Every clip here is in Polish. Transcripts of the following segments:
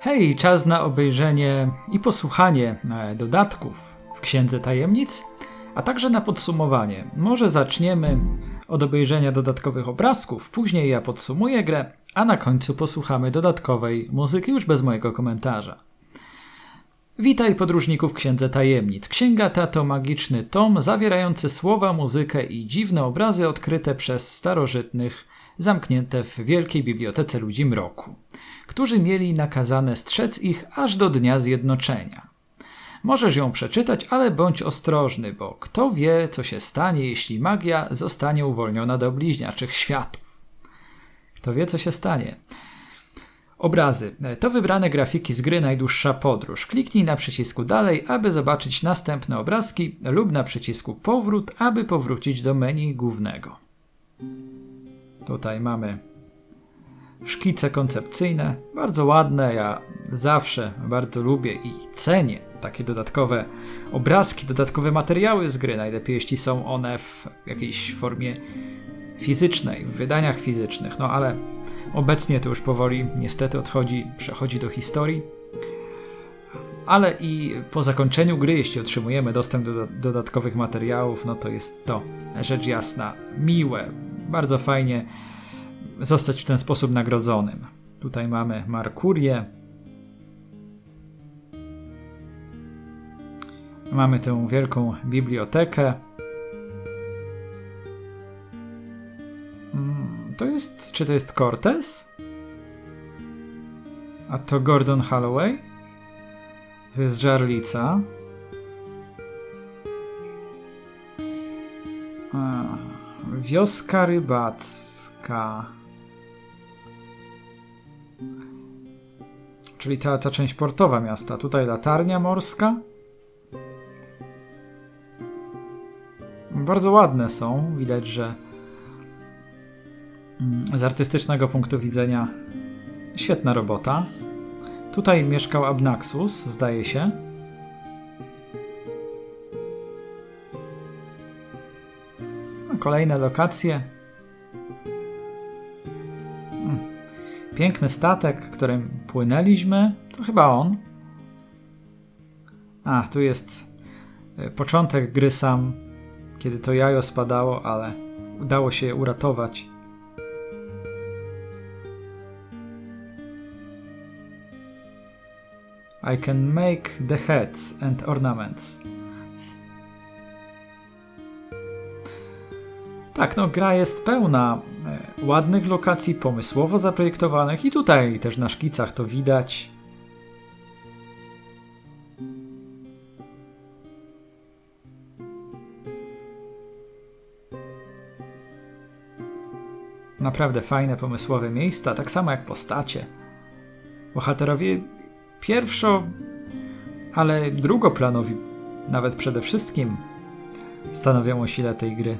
Hej, czas na obejrzenie i posłuchanie e, dodatków w Księdze Tajemnic, a także na podsumowanie. Może zaczniemy od obejrzenia dodatkowych obrazków, później ja podsumuję grę, a na końcu posłuchamy dodatkowej muzyki już bez mojego komentarza. Witaj podróżników Księdze Tajemnic. Księga ta to magiczny tom zawierający słowa, muzykę i dziwne obrazy odkryte przez starożytnych, zamknięte w wielkiej bibliotece ludzi mroku, którzy mieli nakazane strzec ich aż do dnia zjednoczenia. Możesz ją przeczytać, ale bądź ostrożny, bo kto wie, co się stanie, jeśli magia zostanie uwolniona do bliźniaczych światów. Kto wie, co się stanie. Obrazy. To wybrane grafiki z gry Najdłuższa Podróż. Kliknij na przycisku Dalej, aby zobaczyć następne obrazki lub na przycisku Powrót, aby powrócić do menu głównego. Tutaj mamy szkice koncepcyjne, bardzo ładne. Ja zawsze bardzo lubię i cenię takie dodatkowe obrazki, dodatkowe materiały z gry. Najlepiej, jeśli są one w jakiejś formie fizycznej, w wydaniach fizycznych. No ale obecnie to już powoli niestety odchodzi, przechodzi do historii. Ale i po zakończeniu gry, jeśli otrzymujemy dostęp do dodatkowych materiałów, no to jest to rzecz jasna miłe, bardzo fajnie zostać w ten sposób nagrodzonym. Tutaj mamy Markurię. Mamy tę wielką bibliotekę. Mm, to jest. Czy to jest Cortez? A to Gordon Holloway? To jest Jarlica. A, wioska rybacka. Czyli ta, ta część portowa miasta. Tutaj latarnia morska. Bardzo ładne są. Widać, że mm, z artystycznego punktu widzenia świetna robota. Tutaj mieszkał Abnaxus, zdaje się. No, kolejne lokacje. Piękny statek, którym płynęliśmy. To chyba on. A, tu jest e, początek gry sam, kiedy to jajo spadało, ale udało się je uratować. I can make the heads and ornaments. Tak, no gra jest pełna ładnych lokacji, pomysłowo zaprojektowanych i tutaj też na szkicach to widać. Naprawdę fajne, pomysłowe miejsca, tak samo jak postacie. Bohaterowie pierwszo, ale drugoplanowi, nawet przede wszystkim, stanowią o sile tej gry.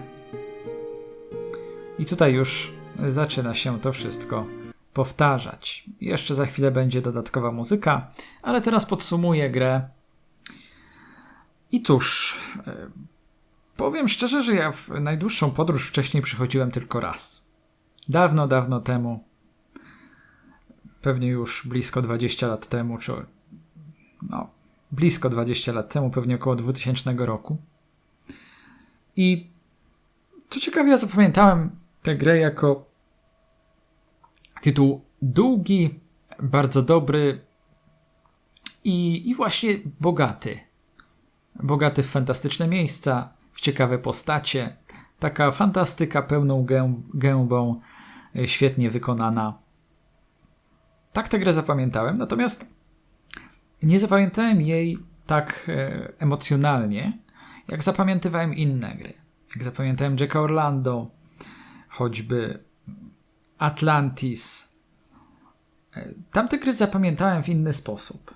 I tutaj już zaczyna się to wszystko powtarzać. Jeszcze za chwilę będzie dodatkowa muzyka, ale teraz podsumuję grę. I cóż, e, powiem szczerze, że ja w najdłuższą podróż wcześniej przychodziłem tylko raz. Dawno, dawno temu. Pewnie już blisko 20 lat temu, czy no, blisko 20 lat temu, pewnie około 2000 roku. I co ciekawe, ja zapamiętałem tę grę jako tytuł długi, bardzo dobry i, i właśnie bogaty. Bogaty w fantastyczne miejsca, w ciekawe postacie. Taka fantastyka pełną gę, gębą, e, świetnie wykonana. Tak tę grę zapamiętałem, natomiast nie zapamiętałem jej tak e, emocjonalnie, jak zapamiętywałem inne gry. Jak zapamiętałem Jacka Orlando, choćby Atlantis. E, tamte gry zapamiętałem w inny sposób.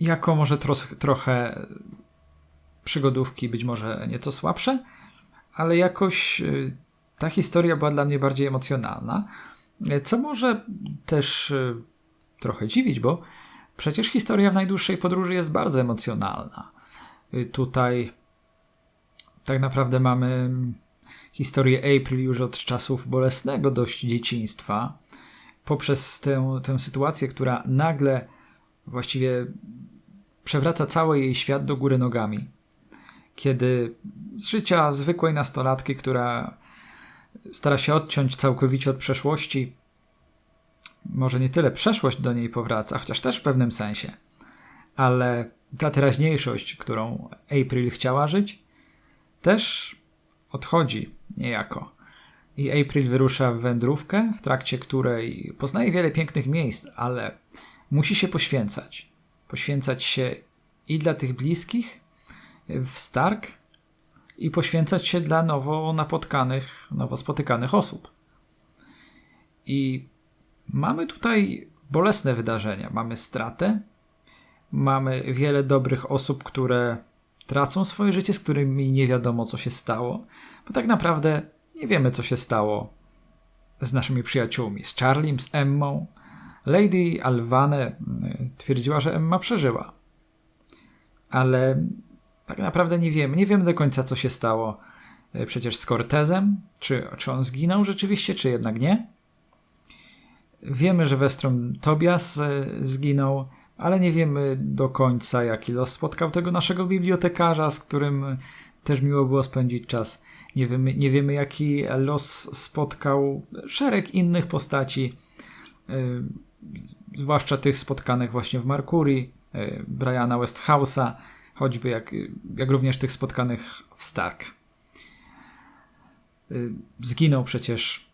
Jako może tro trochę przygodówki, być może nieco słabsze, ale jakoś e, ta historia była dla mnie bardziej emocjonalna. E, co może też trochę dziwić, bo przecież historia w najdłuższej podróży jest bardzo emocjonalna. Tutaj tak naprawdę mamy historię April już od czasów bolesnego dość dzieciństwa. poprzez tę, tę sytuację, która nagle właściwie przewraca cały jej świat do góry nogami. Kiedy z życia zwykłej nastolatki, która stara się odciąć całkowicie od przeszłości, może nie tyle przeszłość do niej powraca, chociaż też w pewnym sensie, ale ta teraźniejszość, którą April chciała żyć, też odchodzi niejako. I April wyrusza w wędrówkę, w trakcie której poznaje wiele pięknych miejsc, ale musi się poświęcać. Poświęcać się i dla tych bliskich w Stark, i poświęcać się dla nowo napotkanych, nowo spotykanych osób. I mamy tutaj bolesne wydarzenia. Mamy stratę, mamy wiele dobrych osób, które tracą swoje życie, z którymi nie wiadomo, co się stało, bo tak naprawdę nie wiemy, co się stało z naszymi przyjaciółmi, z Charliem, z Emmą. Lady Alvane y, twierdziła, że Emma przeżyła. Ale tak naprawdę nie wiemy. Nie wiemy do końca, co się stało y, przecież z Cortezem. Czy, czy on zginął rzeczywiście, czy jednak nie. Wiemy, że Westron Tobias y, zginął, ale nie wiemy do końca, jaki los spotkał tego naszego bibliotekarza, z którym też miło było spędzić czas. Nie wiemy, nie wiemy jaki los spotkał szereg innych postaci, yy, zwłaszcza tych spotkanych właśnie w Mercury, yy, Briana Westhouse'a, choćby jak, jak również tych spotkanych w Stark. Yy, zginął przecież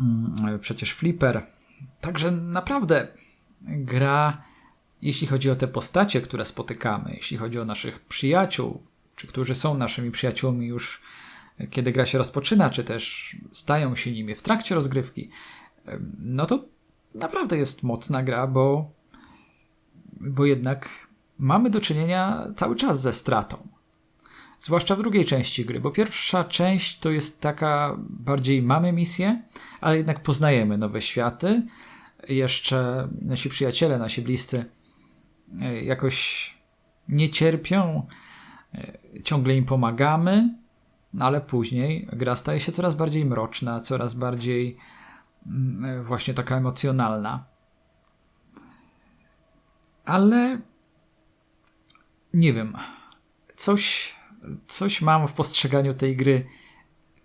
mm, przecież Flipper. Także naprawdę gra, jeśli chodzi o te postacie, które spotykamy, jeśli chodzi o naszych przyjaciół, czy którzy są naszymi przyjaciółmi już kiedy gra się rozpoczyna, czy też stają się nimi w trakcie rozgrywki, no to naprawdę jest mocna gra, bo, bo jednak mamy do czynienia cały czas ze stratą. Zwłaszcza w drugiej części gry, bo pierwsza część to jest taka bardziej mamy misję, ale jednak poznajemy nowe światy. Jeszcze nasi przyjaciele, nasi bliscy e, jakoś nie cierpią, e, ciągle im pomagamy, no ale później gra staje się coraz bardziej mroczna, coraz bardziej mm, właśnie taka emocjonalna. Ale nie wiem, coś, coś mam w postrzeganiu tej gry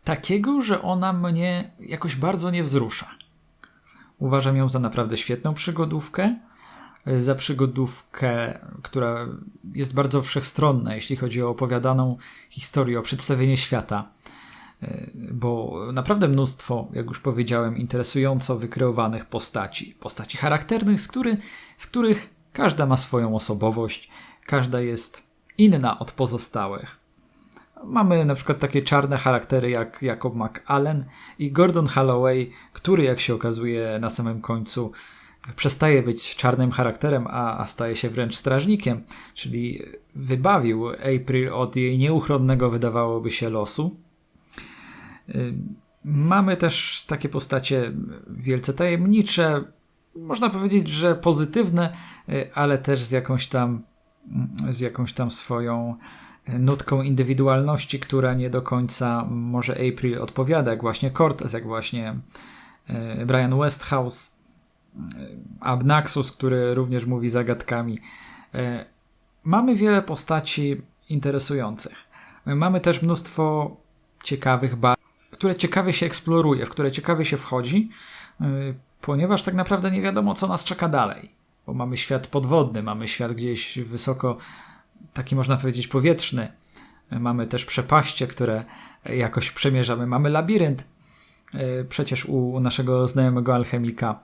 takiego, że ona mnie jakoś bardzo nie wzrusza. Uważam ją za naprawdę świetną przygodówkę, za przygodówkę, która jest bardzo wszechstronna, jeśli chodzi o opowiadaną historię, o przedstawienie świata. E, bo naprawdę mnóstwo, jak już powiedziałem, interesująco wykreowanych postaci. Postaci charakternych, z, który, z których każda ma swoją osobowość, każda jest inna od pozostałych. Mamy na przykład takie czarne charaktery jak Jacob McAllen i Gordon Holloway, który, jak się okazuje na samym końcu, przestaje być czarnym charakterem, a, a staje się wręcz strażnikiem, czyli wybawił April od jej nieuchronnego, wydawałoby się, losu. Mamy też takie postacie wielce tajemnicze, można powiedzieć, że pozytywne, y, ale też z jakąś tam, z jakąś tam swoją nutką indywidualności, która nie do końca może April odpowiada, jak właśnie Cortez, jak właśnie y, Brian Westhouse Abnaxus, który również mówi zagadkami. E, mamy wiele postaci interesujących. Mamy też mnóstwo ciekawych bar, które ciekawie się eksploruje, w które ciekawie się wchodzi, e, ponieważ tak naprawdę nie wiadomo, co nas czeka dalej. Bo mamy świat podwodny, mamy świat gdzieś wysoko, taki można powiedzieć powietrzny. Mamy też przepaście, które jakoś przemierzamy. Mamy labirynt, e, przecież u naszego znajomego alchemika.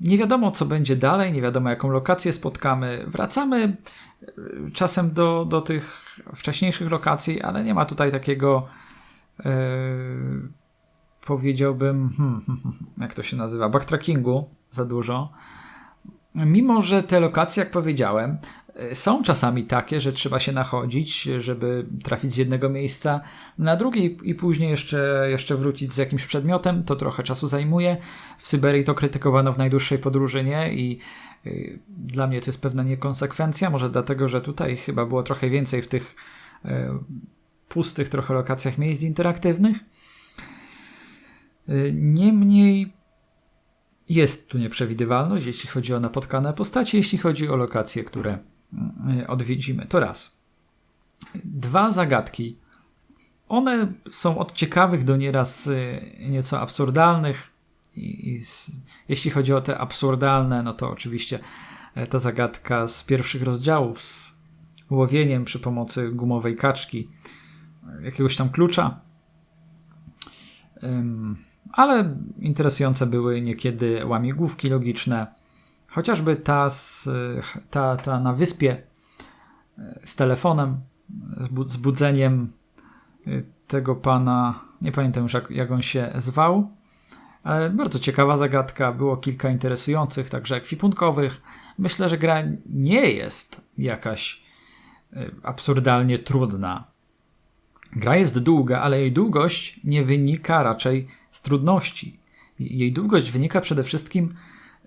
Nie wiadomo, co będzie dalej, nie wiadomo, jaką lokację spotkamy. Wracamy e, czasem do, do tych wcześniejszych lokacji, ale nie ma tutaj takiego, yy, powiedziałbym, hmm, hmm, hmm, jak to się nazywa, backtrackingu za dużo. Mimo, że te lokacje, jak powiedziałem, są czasami takie, że trzeba się nachodzić, żeby trafić z jednego miejsca na drugie i później jeszcze, jeszcze wrócić z jakimś przedmiotem. To trochę czasu zajmuje. W Syberii to krytykowano w najdłuższej podróży, nie? I y, dla mnie to jest pewna niekonsekwencja, może dlatego, że tutaj chyba było trochę więcej w tych y, pustych trochę lokacjach miejsc interaktywnych. Y, niemniej jest tu nieprzewidywalność, jeśli chodzi o napotkane postacie, jeśli chodzi o lokacje, które odwiedzimy. To raz. Dwa zagadki. One są od ciekawych do nieraz y, nieco absurdalnych. I, i z, jeśli chodzi o te absurdalne, no to oczywiście e, ta zagadka z pierwszych rozdziałów z łowieniem przy pomocy gumowej kaczki jakiegoś tam klucza. Ale interesujące były niekiedy łamigłówki logiczne. Chociażby ta, z, ta, ta na wyspie e, z telefonem, z budzeniem e, tego pana, nie pamiętam już jak, jak on się zwał, ale bardzo ciekawa zagadka, było kilka interesujących, także ekwipunkowych. Myślę, że gra nie jest jakaś e, absurdalnie trudna. Gra jest długa, ale jej długość nie wynika raczej z trudności. Jej długość wynika przede wszystkim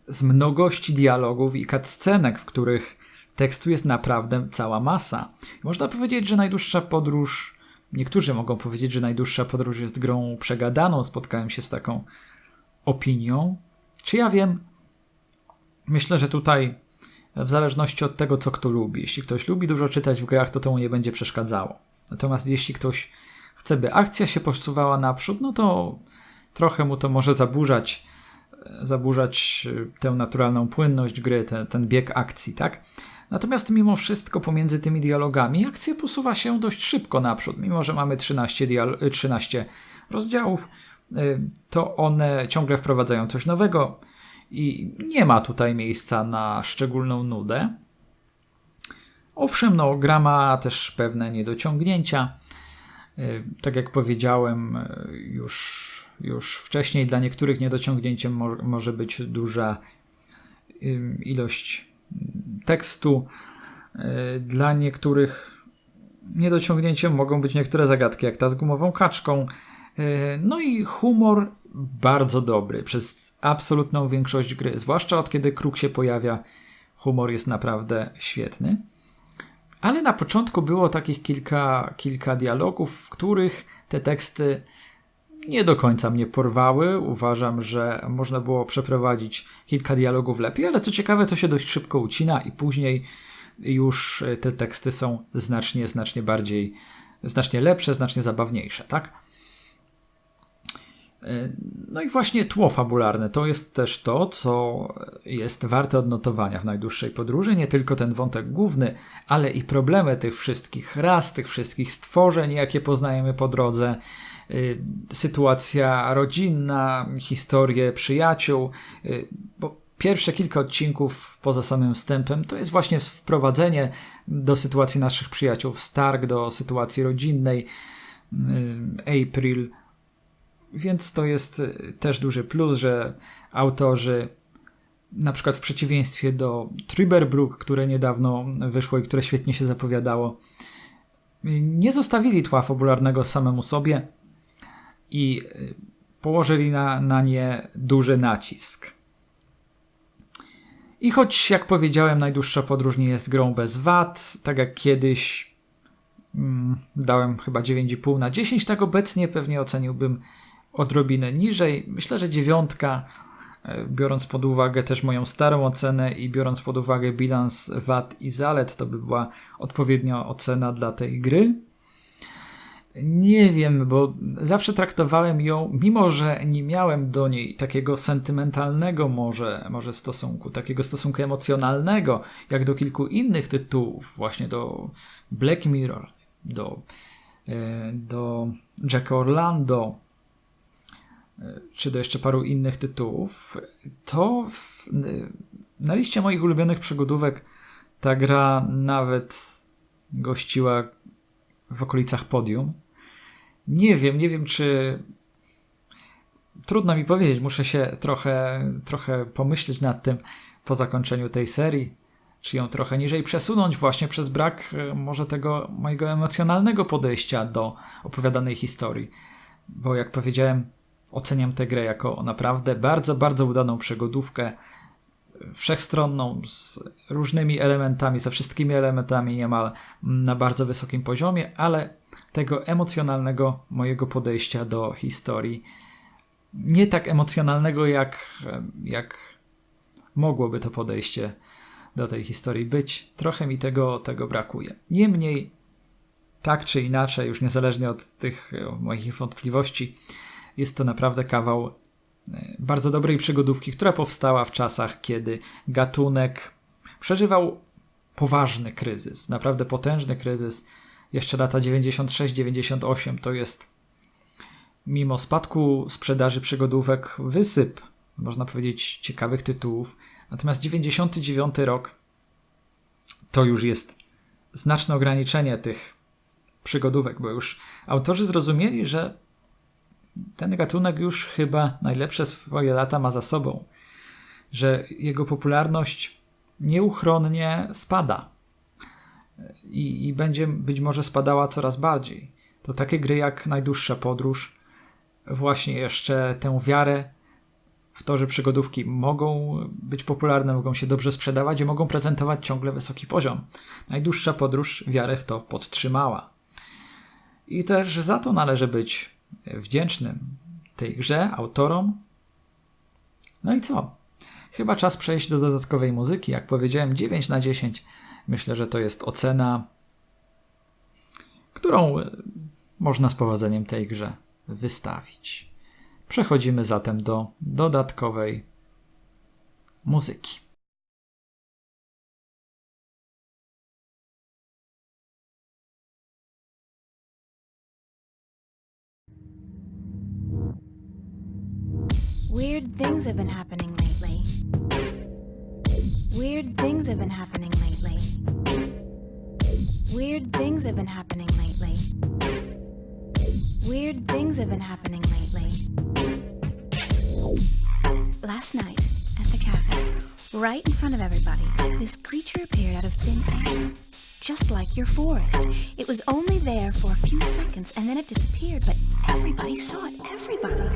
z mnogości dialogów i cutscenek, w których tekstu jest naprawdę cała masa. Można powiedzieć, że najdłuższa podróż, niektórzy mogą powiedzieć, że najdłuższa podróż jest grą przegadaną. Spotkałem się z taką opinią. Czy ja wiem? Myślę, że tutaj w zależności od tego, co kto lubi. Jeśli ktoś lubi dużo czytać w grach, to to mu nie będzie przeszkadzało. Natomiast jeśli ktoś chce, by akcja się posuwała naprzód, no to trochę mu to może zaburzać, zaburzać tę naturalną płynność gry, ten bieg akcji, tak? Natomiast mimo wszystko pomiędzy tymi dialogami akcja posuwa się dość szybko naprzód, mimo że mamy 13, 13 rozdziałów, y, to one ciągle wprowadzają coś nowego i nie ma tutaj miejsca na szczególną nudę. Owszem, no, gra ma też pewne niedociągnięcia. Y, tak jak powiedziałem y, już, już wcześniej, dla niektórych niedociągnięciem mo może być duża ilość tekstu. Y, dla niektórych niedociągnięciem mogą być niektóre zagadki, jak ta z gumową kaczką. No i humor bardzo dobry przez absolutną większość gry, zwłaszcza od kiedy kruk się pojawia. Humor jest naprawdę świetny. Ale na początku było takich kilka, kilka dialogów, w których te teksty nie do końca mnie porwały. Uważam, że można było przeprowadzić kilka dialogów lepiej, ale co ciekawe, to się dość szybko ucina i później już te teksty są znacznie, znacznie bardziej, znacznie lepsze, znacznie zabawniejsze, tak? No i właśnie tło fabularne to jest też to, co jest warte odnotowania w najdłuższej podróży. Nie tylko ten wątek główny, ale i problemy tych wszystkich ras, tych wszystkich stworzeń, jakie poznajemy po drodze. Y, sytuacja rodzinna, historie przyjaciół, y, bo pierwsze kilka odcinków poza samym wstępem to jest właśnie wprowadzenie do sytuacji naszych przyjaciół Stark, do sytuacji rodzinnej. Y, April więc to jest też duży plus, że autorzy, na przykład w przeciwieństwie do Trüberbrook, które niedawno wyszło i które świetnie się zapowiadało, nie zostawili tła fabularnego samemu sobie i y, położyli na, na nie duży nacisk. I choć, jak powiedziałem, najdłuższa podróż nie jest grą bez wad, tak jak kiedyś mm, dałem chyba 9,5 na 10, tak obecnie pewnie oceniłbym odrobinę niżej. Myślę, że dziewiątka, e, biorąc pod uwagę też moją starą ocenę i biorąc pod uwagę bilans wad i zalet, to by była odpowiednia ocena dla tej gry. Nie wiem, bo zawsze traktowałem ją, mimo że nie miałem do niej takiego sentymentalnego może, może stosunku, takiego stosunku emocjonalnego, jak do kilku innych tytułów, właśnie do Black Mirror, do, e, do Jacka Orlando, czy do jeszcze paru innych tytułów, to w, na liście moich ulubionych przygodówek ta gra nawet gościła w okolicach podium. Nie wiem, nie wiem czy. Trudno mi powiedzieć, muszę się trochę, trochę pomyśleć nad tym po zakończeniu tej serii, czy ją trochę niżej przesunąć, właśnie przez brak e, może tego mojego emocjonalnego podejścia do opowiadanej historii. Bo jak powiedziałem, oceniam tę grę jako naprawdę bardzo, bardzo udaną przygodówkę, wszechstronną, z różnymi elementami, ze wszystkimi elementami niemal na bardzo wysokim poziomie, ale tego emocjonalnego mojego podejścia do historii nie tak emocjonalnego, jak, jak mogłoby to podejście do tej historii być. Trochę mi tego, tego brakuje. Niemniej, tak czy inaczej, już niezależnie od tych moich wątpliwości, jest to naprawdę kawał bardzo dobrej przygodówki, która powstała w czasach, kiedy gatunek przeżywał poważny kryzys, naprawdę potężny kryzys. Jeszcze lata 96-98 to jest mimo spadku sprzedaży przygodówek wysyp, można powiedzieć, ciekawych tytułów. Natomiast 99 rok to już jest znaczne ograniczenie tych przygodówek, bo już autorzy zrozumieli, że ten gatunek już chyba najlepsze swoje lata ma za sobą, że jego popularność nieuchronnie spada i, i będzie być może spadała coraz bardziej. To takie gry jak Najdłuższa Podróż, właśnie jeszcze tę wiarę w to, że przygodówki mogą być popularne, mogą się dobrze sprzedawać i mogą prezentować ciągle wysoki poziom. Najdłuższa podróż wiarę w to podtrzymała. I też za to należy być wdzięcznym tej grze, autorom. No i co? Chyba czas przejść do dodatkowej muzyki. Jak powiedziałem, 9 na 10. Myślę, że to jest ocena, którą można z powodzeniem tej grze wystawić. Przechodzimy zatem do dodatkowej muzyki. Weird things have been happening lately. Weird things have been happening lately. Weird things have been happening lately. Weird things have been happening lately. Last night, at the cafe, right in front of everybody, this creature appeared out of thin air. Just like your forest. It was only there for a few seconds and then it disappeared, but everybody saw it. Everybody.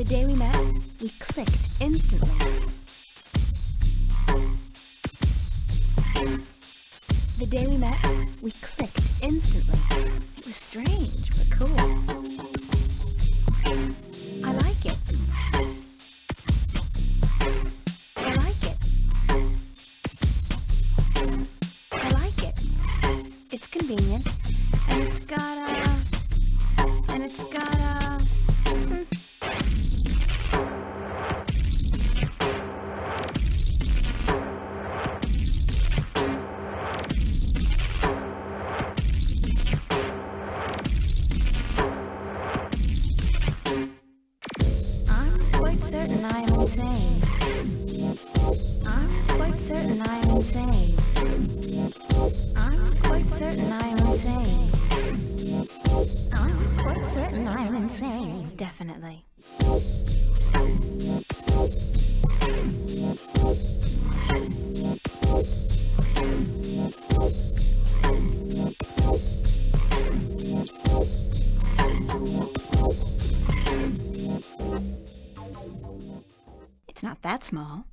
The day we met, we clicked instantly. The day we met, we clicked instantly. It was strange, but cool. Small.